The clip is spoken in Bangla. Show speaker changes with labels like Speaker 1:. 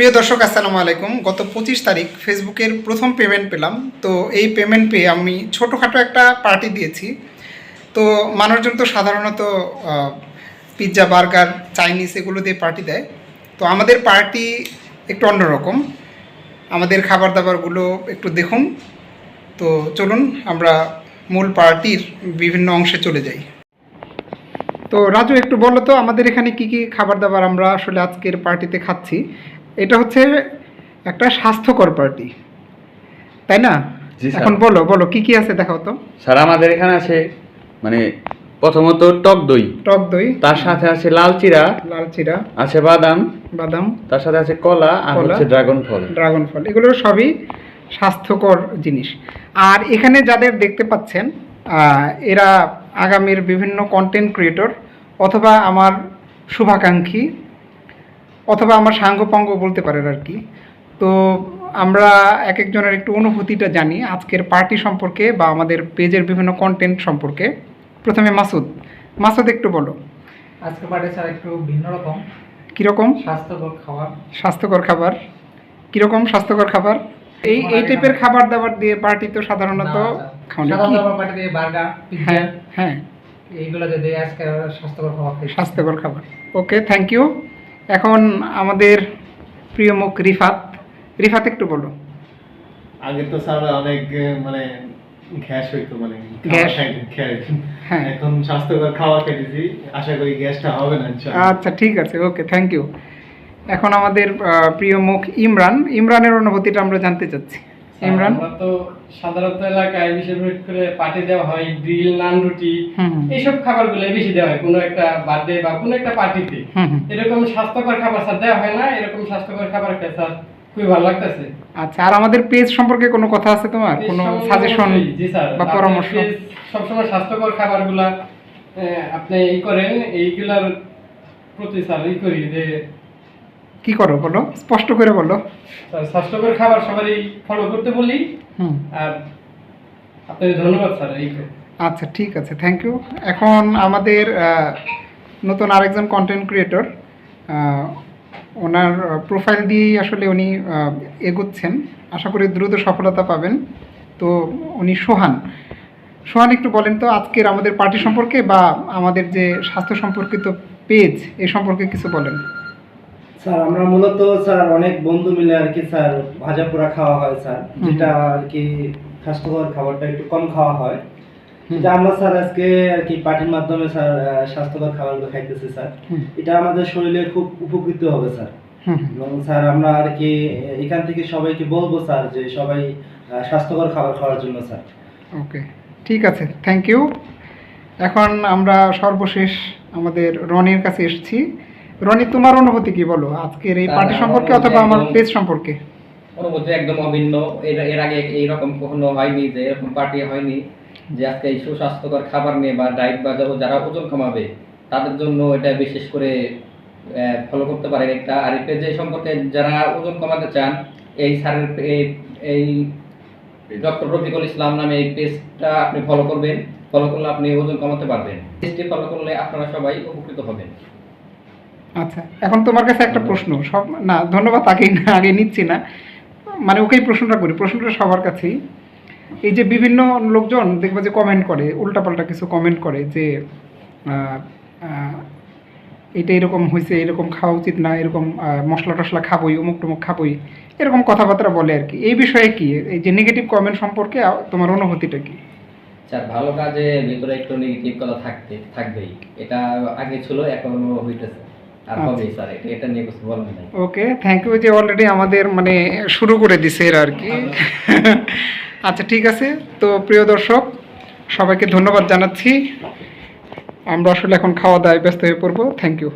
Speaker 1: প্রিয় দর্শক, আসসালামু আলাইকুম। গত পঁচিশ তারিখ ফেসবুকের প্রথম পেমেন্ট পেলাম। তো এই পেমেন্ট পেয়ে আমি ছোটোখাটো একটা পার্টি দিয়েছি। তো মানুষজন তো সাধারণত পিৎজা বার্গার চাইনিজ এগুলো দিয়ে পার্টি দেয়। তো আমাদের পার্টি একটু অন্যরকম। আমাদের খাবার দাবারগুলো একটু দেখুন। তো চলুন, আমরা মূল পার্টির বিভিন্ন অংশে চলে যাই। তো রাজু, একটু বলো তো, আমাদের এখানে কি কি খাবার দাবার আমরা আসলে আজকের পার্টিতে খাচ্ছি? এটা হচ্ছে একটা স্বাস্থ্যকর পার্টি তাই না? এখন বলো বলো কি কি আছে দেখাও তো।
Speaker 2: স্যার আমাদের এখানে আছে মানে প্রথমত টক দই।
Speaker 1: টক দই।
Speaker 2: তার সাথে আছে লাল চিরা
Speaker 1: লাল চিরা
Speaker 2: আছে বাদাম।
Speaker 1: বাদাম।
Speaker 2: তার সাথে আছে কলা আর হচ্ছে ড্রাগন ফল।
Speaker 1: ড্রাগন ফল। এগুলো সবই স্বাস্থ্যকর জিনিস। আর এখানে যাদের দেখতে পাচ্ছেন আহ, এরা আগামীর বিভিন্ন কন্টেন্ট ক্রিয়েটর অথবা আমার শুভাকাঙ্ক্ষী অথবা আমার সাঙ্গপাঙ্গ বলতে পারেন আর কি। তো আমরা এক একজনের একটু অনুভূতিটা জানি আজকের পার্টি সম্পর্কে বা আমাদের পেজের বিভিন্ন কন্টেন্ট সম্পর্কে। প্রথমে মাসুদ মাসুদ একটু বলো।
Speaker 3: আজকে পার্টি স্যার একটু ভিন্ন রকম।
Speaker 1: কীরকম?
Speaker 3: স্বাস্থ্যকর খাবার।
Speaker 1: স্বাস্থ্যকর খাবার। কীরকম স্বাস্থ্যকর খাবার? এই এই টাইপের খাবার। দাবার দিয়ে পার্টি তো সাধারণত
Speaker 3: পার্টি দিয়ে বার্গার
Speaker 1: হ্যাঁ হ্যাঁ।
Speaker 3: এইগুলো দিয়ে আজকে স্বাস্থ্যকর খাবার
Speaker 1: স্বাস্থ্যকর খাবার। ওকে থ্যাংক ইউ এখন আমাদের প্রিয় মুখ রিফাত। রিফাত একটু বলো।
Speaker 4: আগে তো স্যার অনেক মানে গ্যাস হইতো মানে
Speaker 1: গ্যাস? হ্যাঁ।
Speaker 4: এখন স্বাস্থ্যকর খাওয়া খেয়েছি আশা করি গ্যাসটা হবে না ইনশাআল্লাহ।
Speaker 1: আচ্ছা ঠিক আছে ওকে থ্যাংক ইউ এখন আমাদের প্রিয় মুখ ইমরান। ইমরানের অনুভূতিটা আমরা জানতে চাচ্ছি। ইমরান?
Speaker 5: আমরা তো সাধারণত এলাকায় বিশেষ করে পার্টি দেওয়া হয় গ্রিল নান রুটি এইসব খাবারগুলো বেশি দেওয়া হয় কোনো একটা বার্থডে বা কোনো একটা পার্টিতে। এরকম স্বাস্থ্যকর খাবার স্যার দেওয়া হয় না এরকম স্বাস্থ্যকর খাবার খেয়ে স্যার খুবই ভালো লাগতেছে।
Speaker 1: আচ্ছা আর আমাদের পেজ সম্পর্কে কোনো কথা আছে তোমার? কোনো সাজেশন
Speaker 5: জি স্যার
Speaker 1: বা পরামর্শ?
Speaker 5: সবসময় স্বাস্থ্যকর খাবারগুলা আপনি ই করেন এইগুলার প্রতি স্যার ই করি যে
Speaker 1: কি করো বলো? স্পষ্ট করে বলো।
Speaker 5: স্বাস্থ্যকর খাবার সবারই ফলো করতে বলি।
Speaker 1: হুম।
Speaker 5: আর আপনাকে ধন্যবাদ স্যার এই
Speaker 1: আচ্ছা ঠিক আছে থ্যাংক ইউ এখন আমাদের নতুন আরেকজন কন্টেন্ট ক্রিয়েটর ওনার প্রোফাইল দিয়েই আসলে উনি এগোচ্ছেন। আশা করি দ্রুত সফলতা পাবেন। তো উনি সোহান। সোহান একটু বলেন তো আজকের আমাদের পার্টি সম্পর্কে বা আমাদের যে স্বাস্থ্য সম্পর্কিত পেজ এ সম্পর্কে কিছু বলেন।
Speaker 6: স্যার আমরা মূলত স্যার অনেক বন্ধু মিলে আর কি স্যার ভাজা পোড়া খাওয়া হয় স্যার। যেটা আর কি স্বাস্থ্যকর খাবারটা একটু কম খাওয়া হয়। আমরা স্যার আজকে আর কি পার্টির মাধ্যমে স্যার স্বাস্থ্যকর খাবারগুলো খাইতেছি স্যার। এটা আমাদের শরীরে খুব উপকৃত হবে স্যার। এবং স্যার আমরা আর কি এখান থেকে সবাইকে বলব স্যার যে সবাই স্বাস্থ্যকর খাবার খাওয়ার জন্য স্যার।
Speaker 1: ওকে। ঠিক আছে থ্যাংক ইউ এখন আমরা সর্বশেষ আমাদের রনির কাছে এসেছি। রনি তোমার অনুভূতি কি বলো? আজকের এই পার্টি সম্পর্কে অথবা আমার পেজ সম্পর্কে?
Speaker 7: অনুভূতি একদম অভিন্ন। এর আগে এইরকম কখনো হয়নি যে এরকম পার্টি হয়নি যে আজকে এই সুস্বাস্থ্যকর খাবার নিয়ে বা ডায়েট বা যারা- যারা ওজন কমাবে তাদের জন্য এটা বিশেষ করে ফলো করতে পারেন একটা। আর এই পেজে সম্পর্কে যারা ওজন কমাতে চান এই স্যারের এই- এই ডক্টর রফিকুল ইসলাম নামে এই পেজটা আপনি ফলো করবেন। ফলো করলে আপনি ওজন কমাতে পারবেন। পেজটি ফলো করলে আপনারা সবাই উপকৃত হবেন।
Speaker 1: আচ্ছা এখন তোমার কাছে একটা প্রশ্ন। সব না ধন্যবাদ আগে আগে নিচ্ছি না। মানে ওকেই প্রশ্নটা করি। প্রশ্নটা সবার কাছেই। এই যে বিভিন্ন লোকজন দেখবে যে কমেন্ট করে উল্টাপাল্টা কিছু কমেন্ট করে যে এটা এরকম হয়েছে এরকম খাওয়া উচিত না এরকম মশলা টশলা খাবই অমুক টুমুক খাবোই এরকম কথাবার্তা বলে আর কি। এই বিষয়ে কি? এই যে নেগেটিভ কমেন্ট সম্পর্কে তোমার অনুভূতিটা কি?
Speaker 7: স্যার ভালো কাজে ভিতরে একটু নেগেটিভ কথা থাকতে থাকবেই। এটা আগে ছিল এখনও হইতেছে।
Speaker 1: আচ্ছা। ওকে থ্যাংক ইউ যে অলরেডি আমাদের মানে শুরু করে দিছে এরা আর কি। আচ্ছা। ঠিক আছে। তো প্রিয় দর্শক সবাইকে ধন্যবাদ জানাচ্ছি। আমরা আসলে এখন খাওয়া দাওয়ায় ব্যস্ত হয়ে পড়ব। Thank you